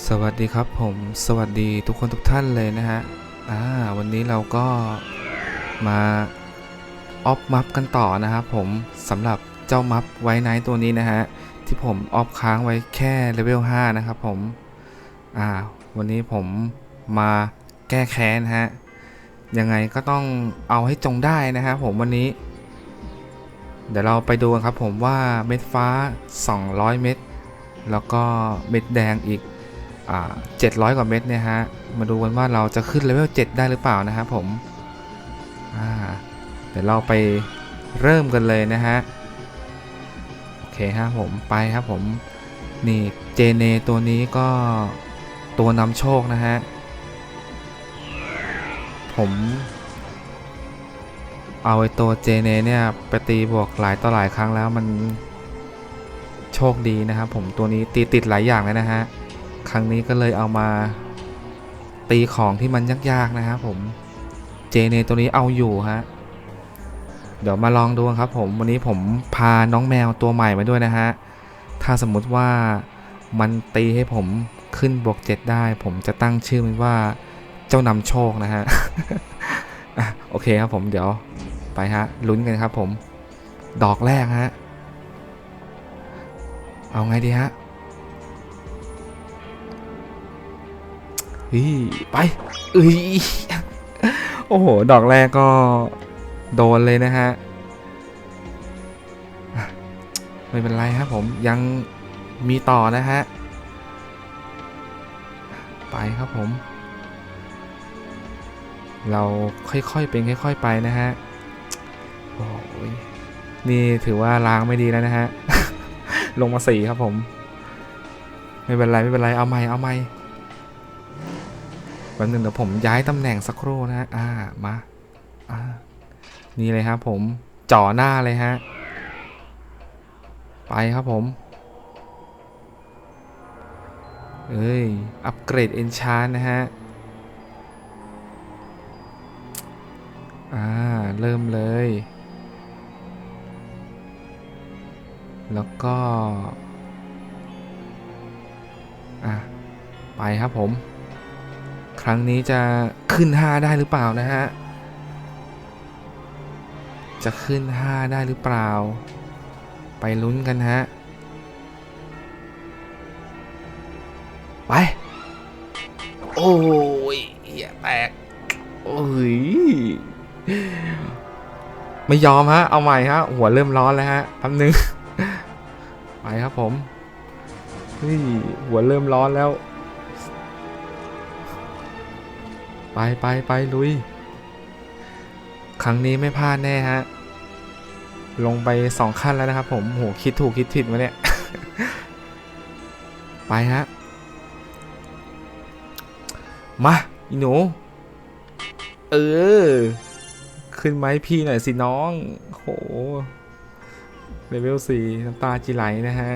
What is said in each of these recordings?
สวัสดีครับผมสวัสดีทุกคนทุกท่านเลยนะฮะอ่าวันนี้เราก็มาออฟมัฟกันต่อนะครับผมสำหรับเจ้ามัฟไว้ไนท์ตัวนี้นะฮะที่ผมออฟค้างไว้แค่เลเวล5นะครับผมอ่าวันนี้ผมมาแก้แค้นฮะยังไงก็ต้องเอาให้จงได้นะครับผมวันนี้ เดี๋ยวเราไปดูกันครับผมว่าเม็ดฟ้า 200 เม็ดแล้วก็เม็ดแดงอีก 700 กว่าเม็ดเนี่ยฮะ มาดูกันว่าเราจะขึ้นเลเวล 7 ได้หรือเปล่านะครับผมอ่าเดี๋ยวเราไปเริ่มกันเลยนะฮะ โอเคฮะผมไปครับผม นี่เจเนตัวนี้ก็ตัวนำโชคนะฮะ ผมเอาไอ้ตัวเจเนเนี่ยไปตีบวกหลายต่อหลายครั้งแล้วมันโชคดีนะครับผมตัวนี้ตีติดหลายอย่างเลยนะฮะ ครั้งนี้ก็เลยเอามาตีของที่มันยากๆนะครับผมเจเนตัวนี้เอาอยู่ฮะเดี๋ยวมาลองดูครับผมวันนี้ผมพาน้องแมวตัวใหม่มาด้วยนะฮะถ้าสมมุติว่ามันตีให้ผมขึ้นบวก7ได้ ผมจะตั้งชื่อมันว่าเจ้านำโชคนะฮะโอเคครับผมเดี๋ยวไปฮะลุ้นกันครับผม ดอกแรกฮะ เอาไงดีฮะ ฮ้ยไปเอ้ยโอ้โห ดอกแรกก็โดนเลยนะฮะ ไม่เป็นไรครับผมยังมีต่อนะฮะ ไปครับผม เราค่อยๆ เป็นค่อย ๆ ไปนะฮะ โอ้ยนี่ถือว่าล้างไม่ดีแล้วนะฮะ ลงมาสี่ครับผม ไม่เป็นไร ไม่เป็นไร เอาใหม่ เอาใหม่ แป๊บนึงเดี๋ยวผมย้ายตำแหน่งสักครู่นะฮะอ่า มาอ่านี่เลยครับผมจ่อหน้าเลยฮะ ไปครับผม เอ้ย อัปเกรดเอนชานนะฮะ อ่า เริ่มเลย แล้วก็ อะ ไปครับผม ครั้งนี้จะขึ้น 5 ได้หรือเปล่านะฮะ จะขึ้น 5 ได้หรือเปล่า ไปลุ้นกันฮะ ไป โอ้ยอย่าแตก โอ้ย ไม่ยอมฮะ เอาใหม่ฮะ หัวเริ่มร้อนแล้วฮะแป๊บนึง ไปครับผมเฮ้ยหัวเริ่มร้อนแล้ว ไปไปไปลุย ครั้งนี้ไม่พลาดแน่ฮะ ลงไปสองขั้นแล้วนะครับผมโหคิดถูกคิดผิดมาเนี่ย ไปฮะ มาอีหนู เออ ขึ้นไหมพี่หน่อยสิน้อง โหเลเวลสี่น้ำตาจีไหลนะฮะ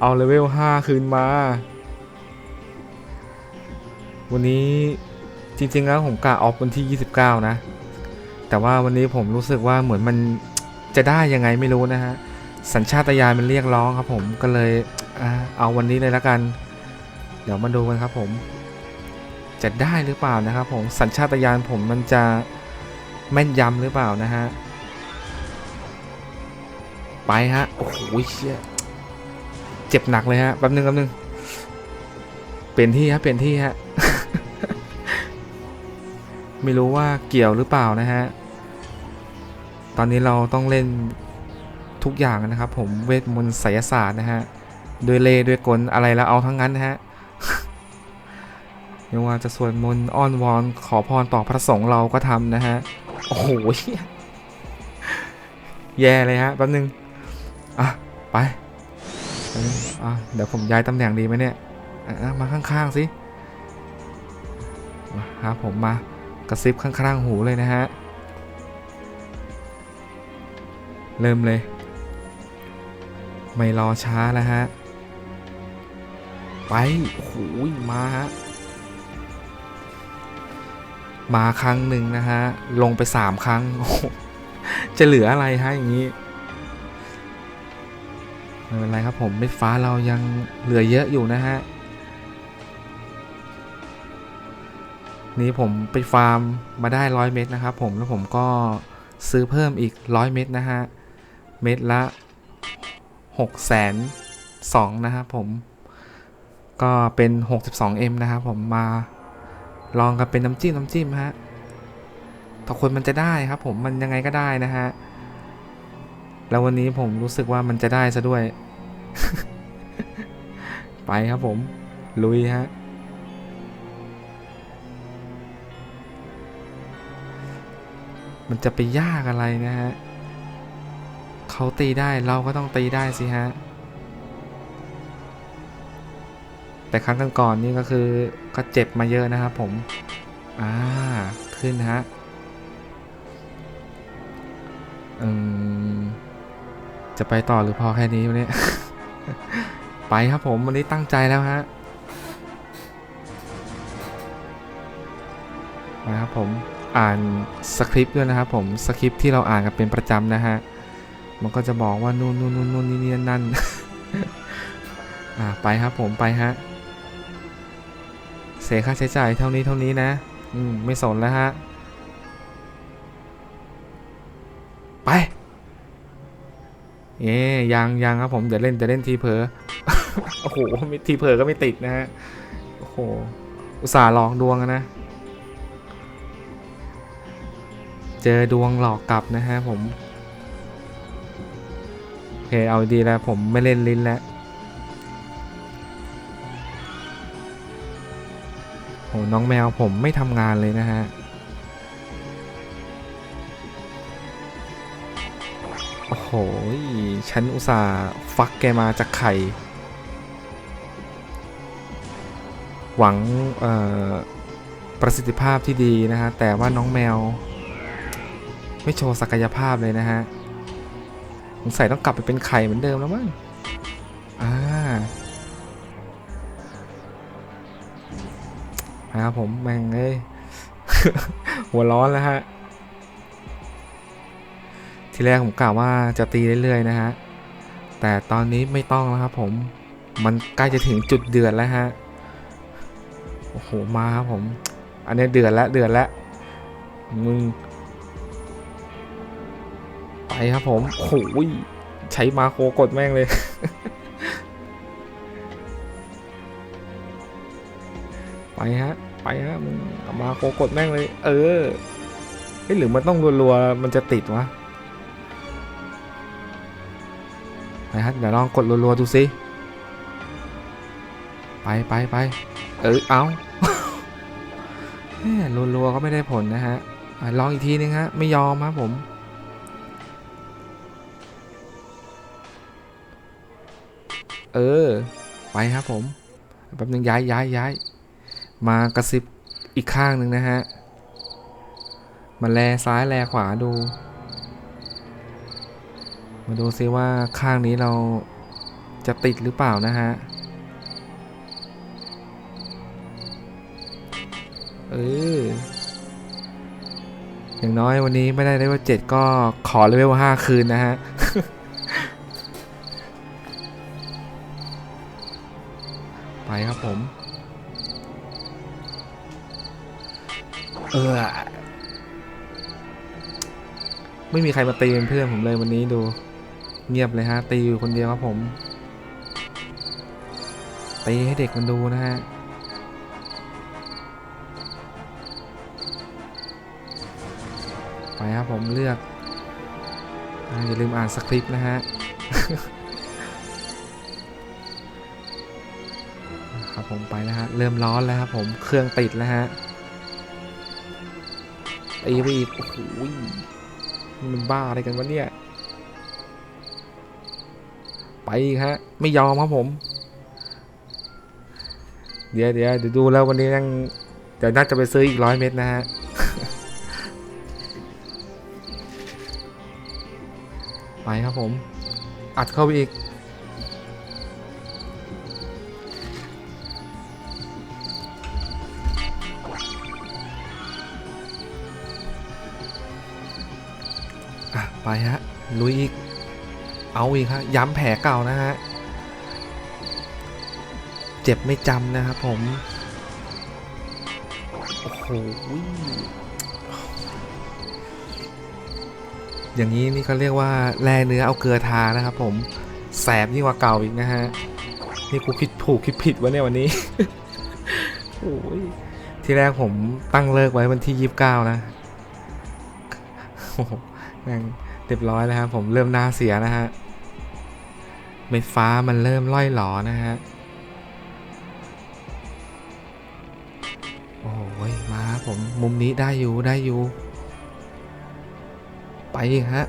เอาเลเวลห้าคืนมา วันนี้จริง ๆ แล้วผมกะออฟวันที่ 29 นะ แต่ว่าวันนี้ผมรู้สึกว่าเหมือนมันจะได้ยังไงไม่รู้นะฮะ สัญชาตญาณมันเรียกร้องครับผมก็เลยเอาวันนี้เลยละกัน เดี๋ยวมาดูกันครับผม จะได้หรือเปล่านะครับผมสัญชาตญาณผมมันจะแม่นยำหรือเปล่านะฮะ ไปฮะ โอ้โหเชี่ยเจ็บหนักเลยฮะแป๊บนึงแป๊บนึงเปลี่ยนที่ฮะเปลี่ยนที่ฮะ ไม่รู้ว่าเกี่ยวหรือเปล่านะฮะ ตอนนี้เราต้องเล่นทุกอย่างนะครับ ผมเวทมนต์ไสยศาสตร์นะฮะด้วยเล่ด้วยกลอะไรแล้วเอาทั้งนั้นนะฮะไม่ว่าจะสวดมนต์อ้อนวอนขอพรต่อพระสงฆ์เราก็ทำนะฮะ โอ้โหแย่เลยฮะแป๊บนึง อะ ไปอะเดี๋ยวผมย้ายตำแหน่งดีไหมเนี่ย อะ มาข้างๆสิมาหาผมมา กระซิบข้างๆหูเลยนะฮะ เริ่มเลย ไม่รอช้าแล้วฮะ ไปโอ้โหมาฮะ มาครั้งหนึ่งนะฮะ ลงไปสามครั้ง จะเหลืออะไรฮะอย่างนี้ไม่เป็นไรครับผมเม็ดฟ้าเรายังเหลือเยอะอยู่นะฮะ นี้ผมไปฟาร์มมาได้ร้อยเม็ดนะครับผมแล้วผมก็ซื้อเพิ่มอีกร้อยเม็ดนะฮะ เม็ดละ6กแสนสองนะครับผม ก็เป็น 62M นะครับผมมาลองกันเป็นน้ำจิ้มน้ำจิ้มฮะถ้าคนมันจะได้ครับผมมันยังไงก็ได้นะฮะ แล้ววันนี้ผมรู้สึกว่ามันจะได้ซะด้วย ไปครับผม ลุยฮะ มันจะไปยากอะไรนะฮะเขาตีได้เราก็ต้องตีได้สิฮะ แต่ครั้งก่อนๆนี่ก็คือก็เจ็บมาเยอะนะครับผม อ่า ขึ้นฮะอืมจะไปต่อหรือพอแค่นี้วันนี้ ไปครับผมวันนี้ตั้งใจแล้วฮะมาครับผม อ่านสคริปต์ด้วยนะครับผมสคริปต์ที่เราอ่านกันเป็นประจำนะฮะมันก็จะบอกว่านู่นนู่นนู่นนู่นนี่นี่นั่นอ่าไปครับผมไปฮะเสียค่าใช้จ่ายเท่านี้เท่านี้นะอืมไม่สนแล้วฮะไปเอ๊ยยังยังครับผมเดี๋ยวเล่นเดี๋ยวเล่นทีเผลอโอ้โหทีเผลอก็ไม่ติดนะฮะโอ้โหอุตส่าห์ลอกดวงนะ เจอดวงหลอกกลับนะฮะผมโอเคเอาดีแล้วผมไม่เล่นลิ้นแล้วโหน้องแมวผมไม่ทำงานเลยนะฮะโอ้โห ฉันอุตส่าห์ฟักแกมาจากไข่ หวังเอ่อประสิทธิภาพที่ดีนะฮะ แต่ว่าน้องแมว ไม่โชว์ศักยภาพเลยนะฮะสงสัยต้องกลับไปเป็นไข่เหมือนเดิมแล้วมั้งอ่านะครับผมแม่งเอ้ยหัวร้อนแล้วฮะ ทีแรกผมกล่าวว่าจะตีเรื่อยๆนะฮะ แต่ตอนนี้ไม่ต้องแล้วครับผม มันใกล้จะถึงจุดเดือดแล้วฮะ โอ้โห มาครับผม อันนี้เดือดแล้วเดือดแล้วมึง ไปครับผมโอ้โหใช้มาโครกดแม่งเลย ไปฮะ ไปฮะมึงเอามาโครกดแม่งเลย เออเฮ้ยหรือมันต้องรัวๆ มันจะติดวะไปฮะเดี๋ยวลองกดรัวๆ ดูสิไปไปไปเออเอาแหมรัวๆก็ไม่ได้ผลนะฮะอะลองอีกทีนึงฮะ ไม่ยอมครับผม เออ ไปครับผมแป๊บนึงย้ายย้ายย้าย มากระซิบอีกข้างหนึ่งนะฮะ มาแลซ้ายแลขวาดู มาดูซิว่าข้างนี้เราจะติดหรือเปล่านะฮะ เออ อย่างน้อยวันนี้ไม่ได้เลเวลเจ็ดก็ขอเลเวลห้าคืนนะฮะ เออ ไม่มีใครมาตีเป็นเพื่อนผมเลยวันนี้ดู เงียบเลยฮะ ตีอยู่คนเดียวครับผม ตีให้เด็กมันดูนะฮะไปครับผมเลือกอ่าอย่าลืมอ่านสคริปต์นะฮะ ครับผมไปนะฮะ เริ่มร้อนแล้วครับผมเครื่องติดแล้วฮะตีไปอีกโอ้โหมันบ้าอะไรกันวะเนี่ย ไปอีกฮะ ไม่ยอมครับผม เดี๋ยวเดี๋ยวเดี๋ยวดูแล้ววันนี้ยังเดี๋ยวน่าจะไปซื้ออีกร้อยเม็ดนะฮะไปครับผม อัดเข้าไปอีก ไปฮะ ลุยอีก เอาอีกฮะ ย้ำแผลเก่านะฮะ เจ็บไม่จำนะครับผม โอ้โห อย่างนี้นี่เขาเรียกว่าแร่เนื้อเอาเกลือทานะครับผม แสบยิ่งกว่าเก่าอีกนะฮะ นี่กูคิดถูกคิดผิดวะเนี่ยวันนี้ โอ้ยที่แรกผมตั้งเลิกไว้วันที่ยี่สิบเก้านะ โอ้โหแม่ง เรียบร้อยแล้วครับผมเริ่มหน้าเสียนะฮะเม็ดฟ้ามันเริ่มล่อยหลอนะฮะโอ้ยมาครับผมมุมนี้ได้อยู่ได้อยู่ ไปฮะ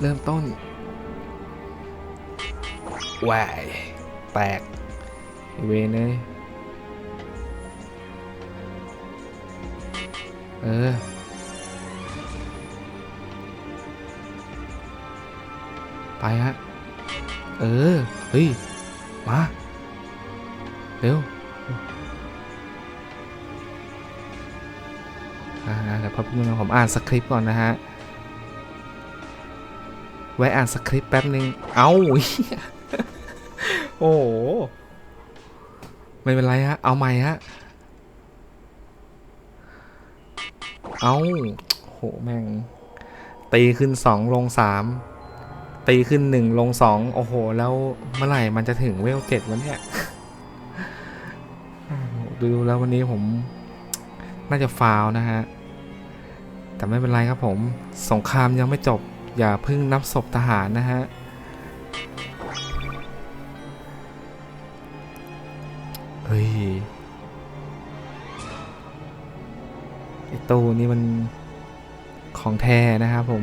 เริ่มต้นแหวายแตกเวนเลยเออ ไปฮะ เออ เฮ้ย มา เร็วเดี๋ยวพอพี่นึงผมอ่านสคริปต์ก่อนนะฮะ ไว้อ่านสคริปต์แป๊บนึง เอ้าเหี้ยโอ้โห ไม่เป็นไรฮะ เอาใหม่ฮะ เอาโห แม่ง ตีขึ้นสองลงสาม ตีขึ้นหนึ่งลงสองโอ้โห แล้วเมื่อไหร่มันจะถึงเวลเจ็ดวันเนี่ยดูแล้ววันนี้ผม น่าจะฟาวนะฮะ แต่ไม่เป็นไรครับผม สงครามยังไม่จบ อย่าเพิ่งนับศพทหารนะฮะ เฮ้ยไอตู้นี่มันของแท้นะครับผม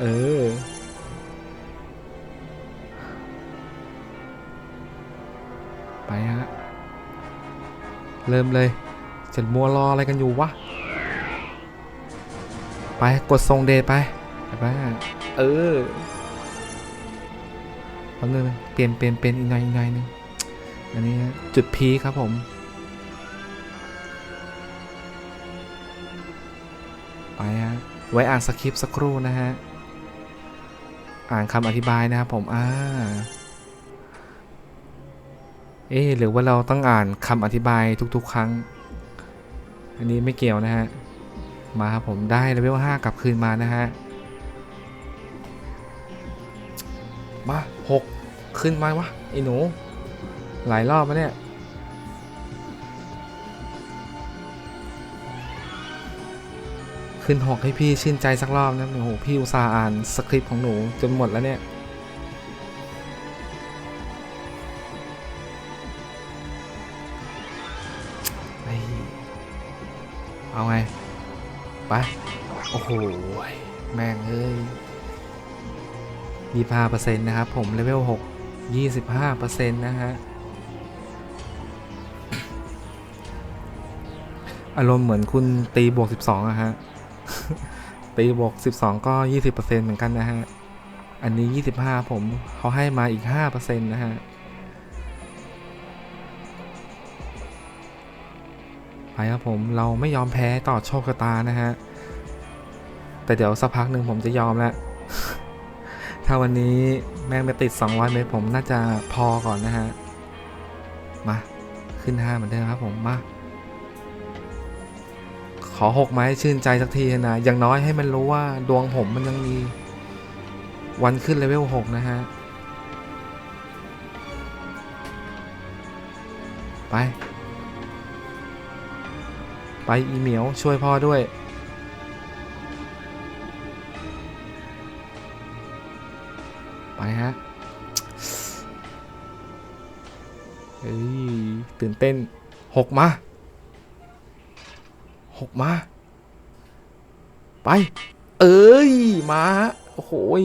เออ ไปฮะ เริ่มเลยเจมัวรออะไรกันอยู่วะ ไปกดทรงเดทไปไปเออแป๊บนึงนเปลี่ยนเปลี่ยนเป็นอีกหน่อยอีกหน่อยหนึงอันนี้จุดพีคครับผมไปฮะไว้อ่านสคริปต์สักครู่นะฮะ อ่านคำอธิบายนะครับผมอ่าเอ๊ะหรือว่าเราต้องอ่านคำอธิบายทุก ๆ ครั้ง อันนี้ไม่เกี่ยวนะฮะ มาครับผมได้เลเวล5กลับคืนมานะฮะ มาหกขึ้นมาวะไอ้หนู หลายรอบแล้วเนี่ย ขึ้นหกให้พี่ชื่นใจสักรอบนะโอ้โหพี่อุตส่าห์อ่านสคริปต์ของหนูจนหมดแล้วเนี่ยเอาไง ไป โอ้โห แม่งเอ้ยยี่ห้าเปอร์เซ็นต์นะครับ ผมเลเวลหกยี่สิบห้าเปอร์เซ็นต์นะฮะ อารมณ์เหมือนคุณตีบวกสิบสองอะฮะ ตีบวกสิบสองก็ยี่สิบเหมือนกันนะฮะ อันนี้ยี่สิบห้าผมเขาให้มาอีกห้าเปอร์เซ็นต์นะฮะ ไปครับผมเราไม่ยอมแพ้ต่อโชคชะตานะฮะ แต่เดี๋ยวสักพักหนึ่งผมจะยอมแล้ว ถ้าวันนี้แม่งไปติด 200 เมตรผมน่าจะพอก่อนนะฮะ มา ขึ้น 5 เหมือนเดิมครับผม มา ขอหกไม้ชื่นใจสักทีนะ อย่างน้อยให้มันรู้ว่าดวงผมมันยังมี วันขึ้นเลเวล6นะฮะ ไป ไปอีเหมียวช่วยพ่อด้วยไปฮะเฮ้ยตื่นเต้นหกมา หกมา ไป เอ้ย มาโอ้โหย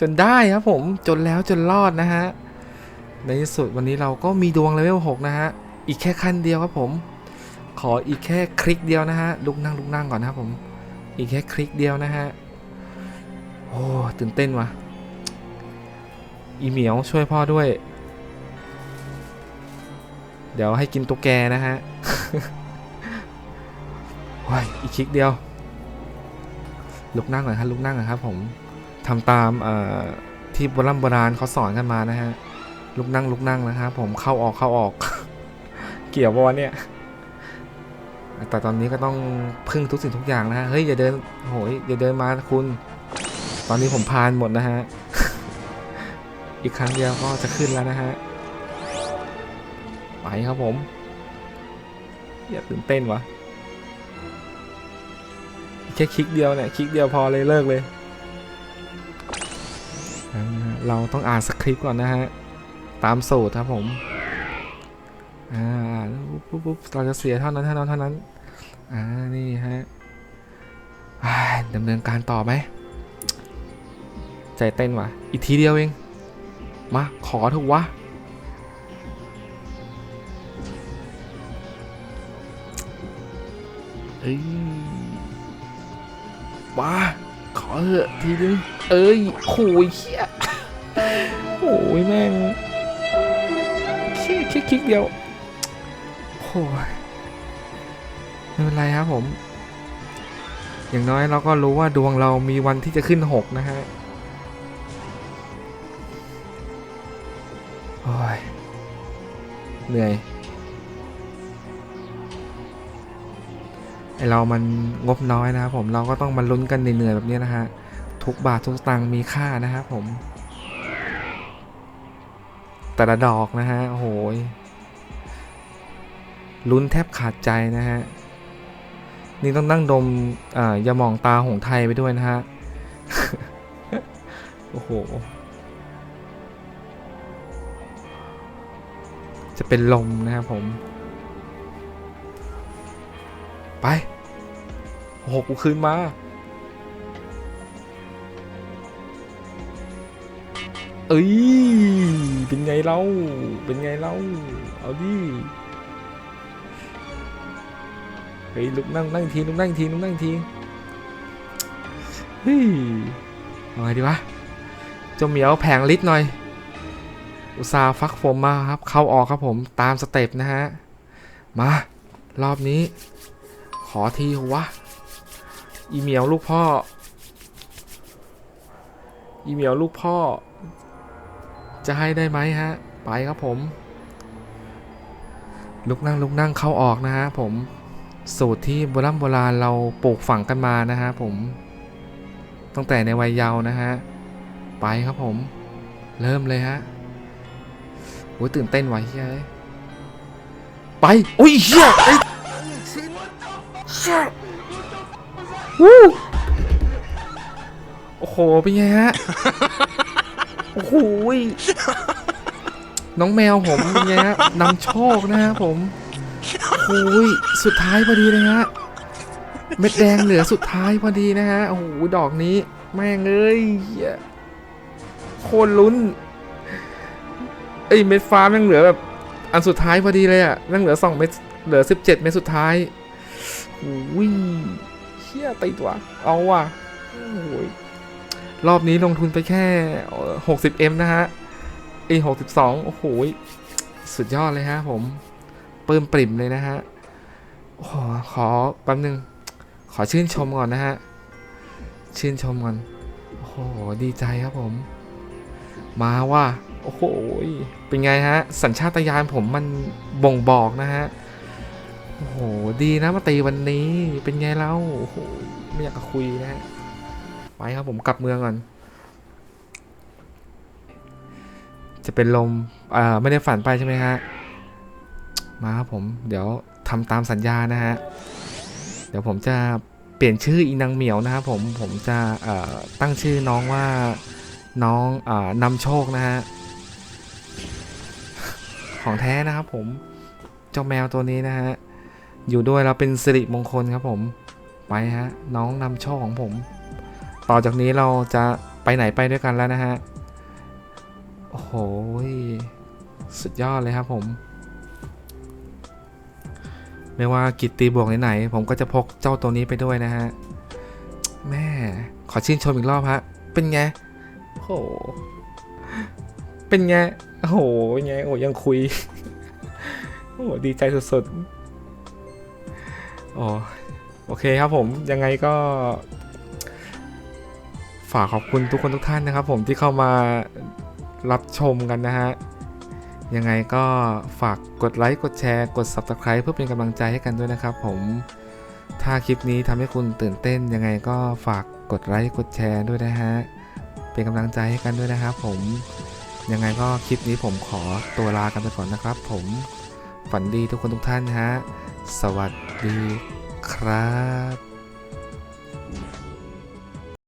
จนได้ครับผมจนแล้วจนรอดนะฮะ ในที่สุดวันนี้เราก็มีดวงเลเวล6นะฮะ อีกแค่ขั้นเดียวครับผม ขออีกแค่คลิกเดียวนะฮะ ลุกนั่งลุกนั่งก่อนนะครับผม อีกแค่คลิกเดียวนะฮะ โอ้ตื่นเต้นว่ะ อีเหมียวช่วยพ่อด้วย เดี๋ยวให้กินตุ๊กแกนะฮะ ว้ยอีกคลิกเดียว ลุกนั่งหน่อยครับลุกนั่งหน่อยครับผมทำตามที่โบราณโบราณเขาสอนกันมานะฮะลุกนั่งลุกนั่งนะครับผมเข้าออกเข้าออก เกี่ยวปะวะเนี่ยแต่ตอนนี้ก็ต้องพึ่งทุกสิ่งทุกอย่างนะฮะเฮ้ยอย่าเดินโหยอย่าเดินมาคุณ ตอนนี้ผมพานหมดนะฮะอีกครั้งเดียวก็จะขึ้นแล้วนะฮะไปครับผมอย่าตื่นเต้นวะ แค่คลิกเดียวเนี่ยคลิกเดียวพอเลยเลิกเลย เราต้องอ่านสคริปต์ก่อนนะฮะ ตามสูตรครับผมอ่าปุ๊บปุ๊บเราจะเสียเท่านั้นเท่านั้นเท่านั้นอ่านี่ฮะอ่าดำเนินการต่อไหมใจเต้นว่ะอีกทีเดียวเอง มา ขอถูกวะเอ้ย มา ขอเถอะทีนึงเอ้ยโหยเขี้ยโอ้ยแม่งแค่แค่คลิกเดียวโอ้ยไม่เป็นไรครับผม อย่างน้อยเราก็รู้ว่าดวงเรามีวันที่จะขึ้นหกนะฮะโอ้ยเหนื่อย ไอเรามันงบน้อยนะครับผมเราก็ต้องมาลุ้นกันเหนื่อยๆแบบนี้นะฮะทุกบาททุกสตังค์มีค่านะครับผม แต่ละดอกนะฮะโอ้โหยลุ้นแทบขาดใจนะฮะนี่ต้องนั่งดมอ่ายาหมองตาหงไทยไปด้วยนะฮะโอ้โหจะเป็นลมนะครับผม ไปโอ้โหกูคืนมา เอ้ย เป็นไงเล่า เป็นไงเล่า เอาดิเฮ้ยลุกนั่งนั่งทีลุกนั่งทีลุกนั่งทีเฮ้ยเอาไงดีวะเจ้าเหมียวแผงลิตหน่อย อุตส่าห์ฟักโฟมมาครับ เข้าออกครับผมตามสเต็ปนะฮะ มารอบนี้ ขอทีวะ อีเมียวลูกพ่อ อีเมียวลูกพ่อ จะให้ได้ไหมฮะ ไปครับผม ลุกนั่งลุกนั่งเข้าออกนะฮะผม สูตรที่โบราณโบราณเราปลูกฝังกันมานะฮะผม ตั้งแต่ในวัยเยาว์นะฮะ ไปครับผม เริ่มเลยฮะโอ้ยตื่นเต้นไวะเฮ้ยไป โอ้ยเฮีย ไอ้วู้โอ้โห เป็นไงฮะ โอ้โหยน้องแมวผมเป็นไงฮะนำโชคนะฮะผมโอ้ยสุดท้ายพอดีเลยฮะ เม็ดแดงเหลือสุดท้ายพอดีนะฮะ โอ้โห ดอกนี้ แม่งเอ้ยเหี้ยโคตรลุ้น เอ้ย เม็ดฟ้าแม่งเหลือแบบ อันสุดท้ายพอดีเลยอะแม่งเหลือสองเม็ด เหลือสิบเจ็ดเม็ดสุดท้าย โอ้ยเชี่ยติดว่ะเอาว่ะโอ้ยรอบนี้ลงทุนไปแค่หกสิบเอ็มนะฮะเอ้หกสิบสองโอ้โห สุดยอดเลยฮะผมปลื้มปริ่มเลยนะฮะโอ้โหขอแป๊บนึง ขอชื่นชมก่อนนะฮะ ชื่นชมก่อน โอ้โห ดีใจครับผม มาว่ะโอ้โห เป็นไงฮะ สัญชาตญาณผมมันบ่งบอกนะฮะ โอ้โห ดีนะมาตีวันนี้เป็นไงเล่าโอ้โหไม่อยากจะคุยนะฮะไปครับผมกลับเมืองก่อน จะเป็นลมอ่าไม่ได้ฝันไปใช่ไหมฮะมาครับผมเดี๋ยวทำตามสัญญานะฮะ เดี๋ยวผมจะเปลี่ยนชื่ออีนางเหมียวนะครับผมผมจะเอ่อตั้งชื่อน้องว่าน้องอานำโชคนะฮะ ของแท้นะครับผมเจ้าแมวตัวนี้นะฮะ อยู่ด้วยเราเป็นสิริมงคลครับผม ไปฮะ น้องนำโชคของผม ต่อจากนี้เราจะไปไหนไปด้วยกันแล้วนะฮะ โอ้โห สุดยอดเลยครับผม ไม่ว่ากิจตีบวกไหนๆผมก็จะพกเจ้าตัวนี้ไปด้วยนะฮะ แม่ ขอชื่นชมอีกรอบฮะ เป็นไงโอ้โหเป็นไงโอ้โหเป็นไง โอ้ยังคุย โอ้ดีใจสุดๆ อ๋อโอเคครับผมยังไงก็ ฝากขอบคุณทุกคนทุกท่านนะครับ ผมที่เข้ามารับชมกันนะฮะยังไงก็ฝากกดไลค์ กดแชร์ กด Subscribe เพื่อเป็นกำลังใจให้กันด้วยนะครับผม ถ้าคลิปนี้ทำให้คุณตื่นเต้น ยังไงก็ฝากกดไลค์ กดแชร์ด้วยนะฮะ เป็นกำลังใจให้กันด้วยนะครับผม ยังไงก็คลิปนี้ผมขอตัวลากันไปก่อนนะครับผม ฝันดีทุกคนทุกท่านฮะ สวัสดีครับ